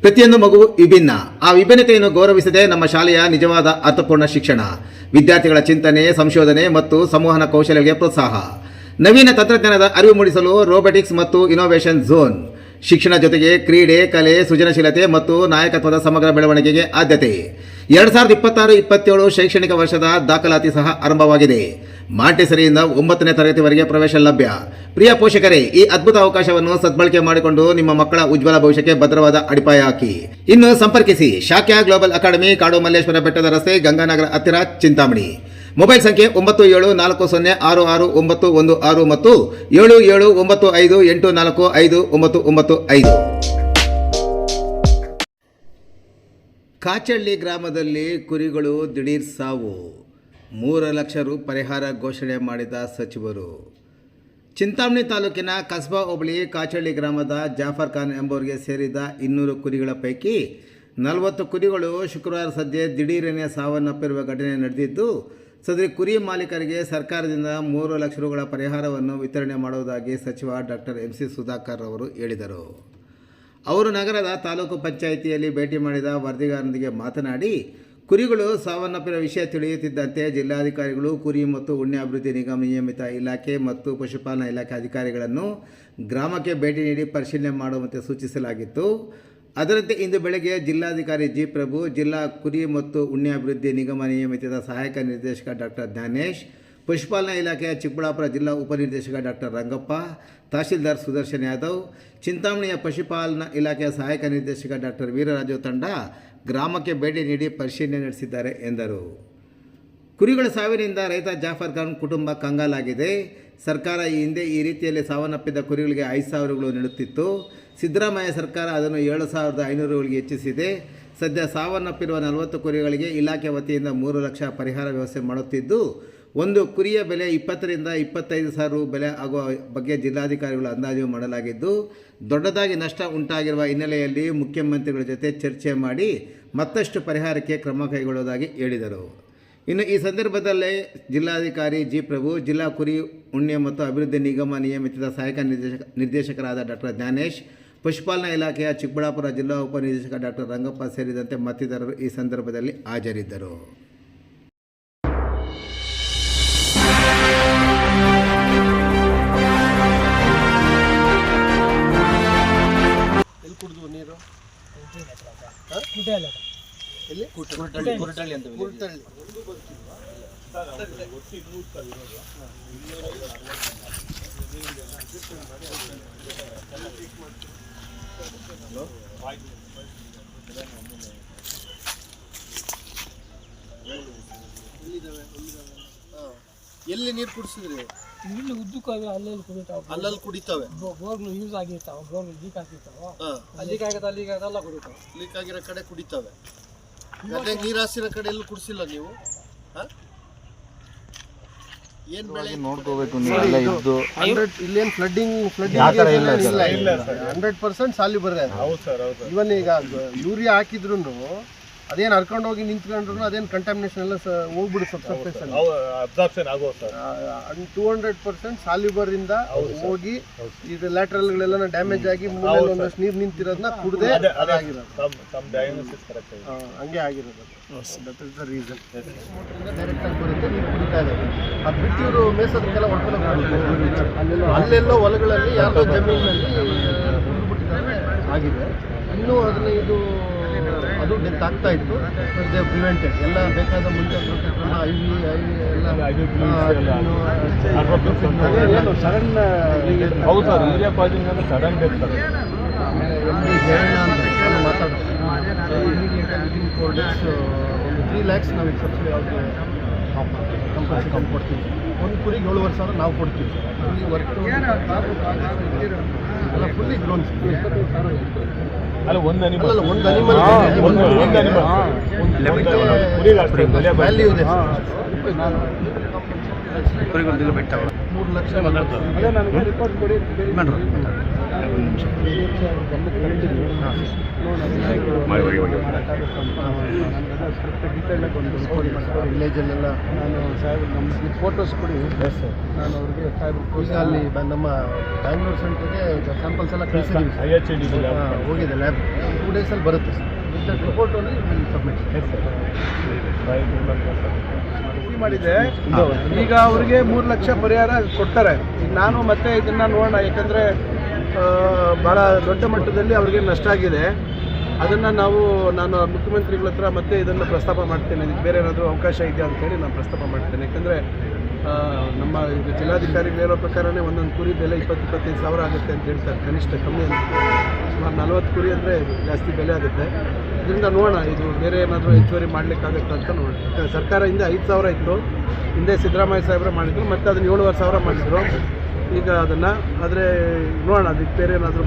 ಪ್ರತಿಯೊಂದು ಮಗು ವಿಭಿನ್ನ. ಆ ವಿಭಿನ್ನತೆಯನ್ನು ಗೌರವಿಸದೆ ನಮ್ಮ ಶಾಲೆಯ ನಿಜವಾದ ಅರ್ಥಪೂರ್ಣ ಶಿಕ್ಷಣ, ವಿದ್ಯಾರ್ಥಿಗಳ ಚಿಂತನೆ, ಸಂಶೋಧನೆ ಮತ್ತು ಸಂವಹನ ಕೌಶಲ್ಯಗಳಿಗೆ ಪ್ರೋತ್ಸಾಹ. ನವೀನ ತಂತ್ರಜ್ಞಾನದ ಅರಿವು ಮೂಡಿಸಲು ರೋಬೋಟಿಕ್ಸ್ ಮತ್ತು ಇನೋವೇಷನ್ ಝೋನ್ ಶಿಕ್ಷಣ ಜೊತೆಗೆ ಕ್ರೀಡೆ, ಕಲೆ, ಸೃಜನಶೀಲತೆ ಮತ್ತು ನಾಯಕತ್ವದ ಸಮಗ್ರ ಬೆಳವಣಿಗೆಗೆ ಆದ್ಯತೆ. ಎರಡು ಸಾವಿರದ ಇಪ್ಪತ್ತಾರು, ಇಪ್ಪತ್ತೇಳು ಶೈಕ್ಷಣಿಕ ವರ್ಷದ ದಾಖಲಾತಿ ಸಹ ಆರಂಭವಾಗಿದೆ. ಮಾಂಟೆಸರಿಯಿಂದ ಒಂಬತ್ತನೇ ತರಗತಿವರೆಗೆ ಪ್ರವೇಶ ಲಭ್ಯ. ಪ್ರಿಯ ಪೋಷಕರೇ, ಈ ಅದ್ಭುತ ಅವಕಾಶವನ್ನು ಸದ್ಬಳಕೆ ಮಾಡಿಕೊಂಡು ನಿಮ್ಮ ಮಕ್ಕಳ ಉಜ್ವಲ ಭವಿಷ್ಯಕ್ಕೆ ಭದ್ರವಾದ ಅಡಿಪಾಯ ಹಾಕಿ. ಇನ್ನು ಸಂಪರ್ಕಿಸಿ, ಶಾಖ್ಯಾ ಗ್ಲೋಬಲ್ ಅಕಾಡೆಮಿ, ಕಾಡು ಮಲ್ಲೇಶ್ವರ ಬೆಟ್ಟದ ರಸ್ತೆ, ಗಂಗಾನಗರ ಹತ್ತಿರ ಚಿಂತಾಮಣಿ. ಮೊಬೈಲ್ ಸಂಖ್ಯೆ ಒಂಬತ್ತು ಏಳು ನಾಲ್ಕು ಸೊನ್ನೆ ಆರು ಆರು ಒಂಬತ್ತು ಒಂದು ಆರು ಮತ್ತು ಏಳು ಏಳು ಒಂಬತ್ತು ಐದು ಎಂಟು ನಾಲ್ಕು ಐದು ಒಂಬತ್ತು ಒಂಬತ್ತು ಐದು. ಕಾಚಳ್ಳಿ ಗ್ರಾಮದಲ್ಲಿ ಕುರಿಗಳು ದಿಢೀರ್ ಸಾವು. ಮೂರು ಲಕ್ಷ ರು ಪರಿಹಾರ ಘೋಷಣೆ ಮಾಡಿದ ಸಚಿವರು. ಚಿಂತಾಮಣಿ ತಾಲೂಕಿನ ಕಸ್ಬಾ ಹೋಬಳಿ ಕಾಚಳ್ಳಿ ಗ್ರಾಮದ ಜಾಫರ್ ಖಾನ್ ಎಂಬವರಿಗೆ ಸೇರಿದ ಇನ್ನೂರು ಕುರಿಗಳ ಪೈಕಿ ನಲವತ್ತು ಕುರಿಗಳು ಶುಕ್ರವಾರ ಸದ್ಯ ದಿಢೀರನೆ ಸಾವನ್ನಪ್ಪಿರುವ ಘಟನೆ ನಡೆದಿದ್ದು ಸದರಿ ಕುರಿ ಮಾಲೀಕರಿಗೆ ಸರ್ಕಾರದಿಂದ ಮೂರು ಲಕ್ಷ ರುಗಳ ಪರಿಹಾರವನ್ನು ವಿತರಣೆ ಮಾಡುವುದಾಗಿ ಸಚಿವ ಡಾಕ್ಟರ್ ಎಂ ಸಿ ಸುಧಾಕರ್ ಅವರು ಹೇಳಿದರು. ಅವರು ನಗರದ ತಾಲೂಕು ಪಂಚಾಯಿತಿಯಲ್ಲಿ ಭೇಟಿ ಮಾಡಿದ ವರದಿಗಾರರೊಂದಿಗೆ ಮಾತನಾಡಿ, ಕುರಿಗಳು ಸಾವನ್ನಪ್ಪಿರುವ ವಿಷಯ ತಿಳಿಯುತ್ತಿದ್ದಂತೆ ಜಿಲ್ಲಾಧಿಕಾರಿಗಳು ಕುರಿ ಮತ್ತು ಉಣ್ಣೆ ಅಭಿವೃದ್ಧಿ ನಿಗಮ ನಿಯಮಿತ ಇಲಾಖೆ ಮತ್ತು ಪಶುಪಾಲನಾ ಇಲಾಖೆ ಅಧಿಕಾರಿಗಳನ್ನು ಗ್ರಾಮಕ್ಕೆ ಭೇಟಿ ನೀಡಿ ಪರಿಶೀಲನೆ ಮಾಡುವಂತೆ ಸೂಚಿಸಲಾಗಿತ್ತು. ಅದರಂತೆ ಇಂದು ಬೆಳಗ್ಗೆ ಜಿಲ್ಲಾಧಿಕಾರಿ ಜಿ ಪ್ರಭು, ಜಿಲ್ಲಾ ಕುರಿ ಮತ್ತು ಉಣ್ಣೆ ಅಭಿವೃದ್ಧಿ ನಿಗಮ ನಿಯಮಿತದ ಸಹಾಯಕ ನಿರ್ದೇಶಕ ಡಾಕ್ಟರ್ ಜ್ಞಾನೇಶ್ ಪಶುಪಾಲನಾ ಇಲಾಖೆಯ ಚಿಕ್ಕಬಳ್ಳಾಪುರ ಜಿಲ್ಲಾ ಉಪನಿರ್ದೇಶಕ ಡಾಕ್ಟರ್ ರಂಗಪ್ಪ, ತಹಶೀಲ್ದಾರ್ ಸುದರ್ಶನ್ ಯಾದವ್, ಚಿಂತಾಮಣಿಯ ಪಶುಪಾಲನಾ ಇಲಾಖೆಯ ಸಹಾಯಕ ನಿರ್ದೇಶಕ ಡಾಕ್ಟರ್ ವೀರರಾಜು ತಂಡ ಗ್ರಾಮಕ್ಕೆ ಭೇಟಿ ನೀಡಿ ಪರಿಶೀಲನೆ ನಡೆಸಿದ್ದಾರೆ ಎಂದರು. ಕುರಿಗಳ ಸಾವಿನಿಂದ ರೈತ ಜಾಫರ್ ಖಾನ್ ಕುಟುಂಬ ಕಂಗಾಲಾಗಿದೆ. ಸರ್ಕಾರ ಈ ಹಿಂದೆ ಈ ರೀತಿಯಲ್ಲಿ ಸಾವನ್ನಪ್ಪಿದ ಕುರಿಗಳಿಗೆ ಐದು ಸಾವಿರಗಳು ನೀಡುತ್ತಿತ್ತು. ಸಿದ್ದರಾಮಯ್ಯ ಸರ್ಕಾರ ಅದನ್ನು ಏಳು ಸಾವಿರದ ಐನೂರುಗಳಿಗೆ ಹೆಚ್ಚಿಸಿದೆ. ಸದ್ಯ ಸಾವನ್ನಪ್ಪಿರುವ ನಲವತ್ತು ಕುರಿಗಳಿಗೆ ಇಲಾಖೆ ವತಿಯಿಂದ ಮೂರು ಲಕ್ಷ ಪರಿಹಾರ ವ್ಯವಸ್ಥೆ ಮಾಡುತ್ತಿದ್ದು, ಒಂದು ಕುರಿಯ ಬೆಲೆ ಇಪ್ಪತ್ತರಿಂದ ಇಪ್ಪತ್ತೈದು ಸಾವಿರ ರು ಬೆಲೆ ಆಗುವ ಬಗ್ಗೆ ಜಿಲ್ಲಾಧಿಕಾರಿಗಳು ಅಂದಾಜು ಮಾಡಲಾಗಿದ್ದು, ದೊಡ್ಡದಾಗಿ ನಷ್ಟ ಉಂಟಾಗಿರುವ ಹಿನ್ನೆಲೆಯಲ್ಲಿ ಮುಖ್ಯಮಂತ್ರಿಗಳ ಜೊತೆ ಚರ್ಚೆ ಮಾಡಿ ಮತ್ತಷ್ಟು ಪರಿಹಾರಕ್ಕೆ ಕ್ರಮ ಕೈಗೊಳ್ಳುವುದಾಗಿ ಹೇಳಿದರು. ಇನ್ನು ಈ ಸಂದರ್ಭದಲ್ಲಿ ಜಿಲ್ಲಾಧಿಕಾರಿ ಜಿ ಪ್ರಭು, ಜಿಲ್ಲಾ ಕುರಿ ಉಣ್ಣೆ ಮತ್ತು ಅಭಿವೃದ್ಧಿ ನಿಗಮ ನಿಯಮಿತದ ಸಹಾಯಕ ನಿರ್ದೇಶಕ, ನಿರ್ದೇಶಕರಾದ ಡಾಕ್ಟರ್ ಜ್ಞಾನೇಶ್ ಪಶುಪಾಲನಾ ಇಲಾಖೆಯ ಚಿಕ್ಕಬಳ್ಳಾಪುರ ಜಿಲ್ಲಾ ಉಪನಿರ್ದೇಶಕ ಡಾಕ್ಟರ್ ರಂಗಪ್ಪ ಸೇರಿದಂತೆ ಮತ್ತಿತರರು ಈ ಸಂದರ್ಭದಲ್ಲಿ ಹಾಜರಿದ್ದರು. ಎಲ್ಲಿ ಕುರುಟಳ್ಳಿ. ಎಲ್ಲಿದ್ದಾವೆ? ಎಲ್ಲಿದ್ದಾವೆ? ಹಾ. ಎಲ್ಲಿ ನೀರು ಕುಡಿಸಿದ್ರಿ? ಇಲ್ಲಿ ಉದ್ದಕ್ಕಾಗಿ ಅಲ್ಲಲ್ಲಿ ಕುಡಿತಾವ. ಅಲ್ಲಲ್ಲಿ ಕುಡಿತಾವೆ. ಬೋರ್ಗಳು ಯೂಸ್ ಆಗಿರ್ತಾವ ಬೋರ್ಗಳು ಲೀಕ್ ಆಗಿರ್ತಾವ? ಹಾ. ಅಲ್ಲಿಗೆ ಆಗತ್ತೆ ಅಲ್ಲಿಗೆ ಕುಡಿತಾವೆ ಕುಡಿತಾವ. ಲೀಕ್ ಆಗಿರೋ ಕಡೆ ಕುಡಿತಾವೆ. ಗದ್ದೆಗೆ ನೀರು ಹಾಸಿರೋ ಕಡೆ ಎಲ್ಲೂ ಕುಡಿಸಿಲ್ಲ ನೀವು? ಏನ್ ಬೆಳೆ? ನೋಡ್ಕೋಬೇಕು ನೀವೆಲ್ಲ ಇದ್ದು. ಹಂಡ್ರೆಡ್ ಇಲ್ಲೇನ್ ಫ್ಲಡ್ಡಿಂಗ್ ಫ್ಲಡ್ಡಿಂಗ್ ಹಂಡ್ರೆಡ್ ಪರ್ಸೆಂಟ್ ಸಾಲಿ ಬರದೆ ಇವನ್ ಈಗ ಯೂರಿಯಾ ಹಾಕಿದ್ರು ಅದೇನ್ ಹರ್ಕೊಂಡು ಹೋಗಿ ನಿಂತ್ಕೊಂಡ್ರು ಅದೇನ್ ಕಂಟಾಮಿನೇಷನ್ ಎಲ್ಲ ಹೋಗ್ಬಿಡುತ್ತೆ ಹೋಗ್ಬಿಡು ಅಬ್ಸಾರ್ಪ್ಷನ್ ಆಗೋ ಸರ್. ಟೂ ಹಂಡ್ರೆಡ್ ಪರ್ಸೆಂಟ್ ಸಾಲಿಬರ್ ಇಂದ ಹೋಗಿ ಇದು ಲ್ಯಾಟ್ರಲ್ಗಳೆಲ್ಲ ಡ್ಯಾಮೇಜ್ ಆಗಿ ಮೂಲೆ ಒಂದಷ್ಟು ನೀರು ನಿಂತಿರೋದನ್ನ ಕುಡ್ದೆ ಆಗಿದೆ. ಹಂಗೆ ಆಗಿರೋದು that is the reason direct ಆಗಿ ಬರುತ್ತೆ ನೀರು ಕುಡಿತಾ ಇದೆ ಅದು ಬಿಟ್ಟು ಇವರು ಮೇಸೋದಕ್ಕೆಲ್ಲ ಹೊಡ್ಕೊಂಡು ಅಲ್ಲೆಲ್ಲೋ ಹೊಲಗಳಲ್ಲಿ ಯಾರೋ ಜಮೀನಲ್ಲಿ ಆಗಿದೆ. ಇನ್ನೂ ಅದನ್ನ ಇದು ಅದು ಡೆತ್ ಆಗ್ತಾ ಇತ್ತು. ದೇ ಪ್ರಿವೆಂಟೆಡ್ ಎಲ್ಲ ಬೇಕಾದ ಮುಂದೆ ಕ್ರಮ ಐ ವಿ ಐ ಎಲ್ಲ ಸಡನ್ ಹೌದು ಸರ್ ಅಂದ್ರೆ ಡೆತ್ ಸರ್. ಅಂತ ಮಾತಾಡೋದು ಫೋರ್ ಡೇಸ್ ಒಂದು ತ್ರೀ ಲ್ಯಾಕ್ಸ್ ನಾವು ಸಬ್ಸಿಡಿ ಯಾವುದೇ ಕಂಪಲ್ಸರಿ ಕಮ್ಮಿ ಕೊಡ್ತೀವಿ. ಒಂದು ಕುರಿಗೆ ಏಳುವರೆ ಸಾವಿರ ನಾವು ಕೊಡ್ತೀವಿ ವರ್ಕ್ ಎಲ್ಲ ಫುಲ್ಲಿ ಗ್ರೋನ್ ಇಪ್ಪತ್ತೈದು ಸಾವಿರ ಅಲ್ಲ ಒಂದು ಅನಿಮಲ್ ಒಂದು ಅನಿಮಲ್ ಒಂದು ಒಂದು ವ್ಯಾಲ್ಯೂ ಇದೆ. ಮೂರು ಲಕ್ಷ. ಅದೇ ನನಗೆ ರಿಪೋರ್ಟ್ ಕೊಡಿ ವಿಲೇಜಲ್ಲೆಲ್ಲ ನಾನು ಸಾಹೇಬ್ರು ನಮ್ಮ ಫೋಟೋಸ್ ಕೊಡಿ ನಾನು ಅವ್ರಿಗೆ ಸಾಹೇಬ್ರು ಅಲ್ಲಿ ನಮ್ಮ ಬ್ಯಾಂಗ್ಳೂರ್ ಸೆಂಟ್ರಿಗೆ ಸ್ಯಾಂಪಲ್ಸ್ ಎಲ್ಲ ಕಳಿಸಿದ್ದೀವಿ ಐ ಎಚ್ ಡಿ ಹೋಗಿದೆ ಲ್ಯಾಬ್ ಟೂ ಡೇಸಲ್ಲಿ ಬರುತ್ತೆ ಸರ್ ರಿಪೋರ್ಟ್ ಓನ್ಲಿ ಸಬ್ಮಿಟ್ ಮಾಡಿದೆ ಈಗ ಅವರಿಗೆ ಮೂರು ಲಕ್ಷ ಪರಿಹಾರ ಕೊಡ್ತಾರೆ. ನಾನು ಮತ್ತೆ ಇದನ್ನ ನೋಡೋಣ, ಯಾಕಂದ್ರೆ ಬಹಳ ದೊಡ್ಡ ಮಟ್ಟದಲ್ಲಿ ಅವ್ರಿಗೆ ನಷ್ಟ ಆಗಿದೆ. ಅದನ್ನು ನಾವು, ನಾನು ಮುಖ್ಯಮಂತ್ರಿಗಳ ಹತ್ರ ಮತ್ತೆ ಇದನ್ನು ಪ್ರಸ್ತಾಪ ಮಾಡ್ತೇನೆ. ಇದಕ್ಕೆ ಬೇರೆ ಏನಾದರೂ ಅವಕಾಶ ಇದೆಯಾ ಅಂತೇಳಿ ನಾನು ಪ್ರಸ್ತಾಪ ಮಾಡ್ತೇನೆ. ಯಾಕಂದರೆ ನಮ್ಮ ಜಿಲ್ಲಾಧಿಕಾರಿಗಳು ಹೇಳೋ ಪ್ರಕಾರನೇ ಒಂದೊಂದು ಕುರಿ ಬೆಲೆ ಇಪ್ಪತ್ತು, ಇಪ್ಪತ್ತೈದು ಸಾವಿರ ಆಗುತ್ತೆ ಅಂತ ಹೇಳ್ತಾರೆ. ಕನಿಷ್ಠ ಕಮ್ಮಿ ಅಂತ. ಸುಮಾರು ನಲ್ವತ್ತು ಕುರಿ ಅಂದರೆ ಜಾಸ್ತಿ ಬೆಲೆ ಆಗುತ್ತೆ. ಇದರಿಂದ ನೋಡೋಣ, ಇದು ಬೇರೆ ಏನಾದರೂ ಹೆಚ್ಚುವರಿ ಮಾಡಲಿಕ್ಕಾಗುತ್ತೆ ಅಂತ ನೋಡೋಣ. ಸರ್ಕಾರ ಹಿಂದೆ ಐದು ಸಾವಿರ ಇತ್ತು. ಹಿಂದೆ ಸಿದ್ದರಾಮಯ್ಯ ಸಾಹೇಬ್ರೆ ಮಾಡಿದ್ರು, ಮತ್ತು ಅದನ್ನು ಏಳುವರೆ ಸಾವಿರ ಮಾಡಿದ್ರು. ಈಗ ಅದನ್ನು ಆದರೆ ನೋಡೋಣ ಅದಕ್ಕೆ ಬೇರೆ ಏನಾದರೂ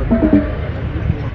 ಅಂತ.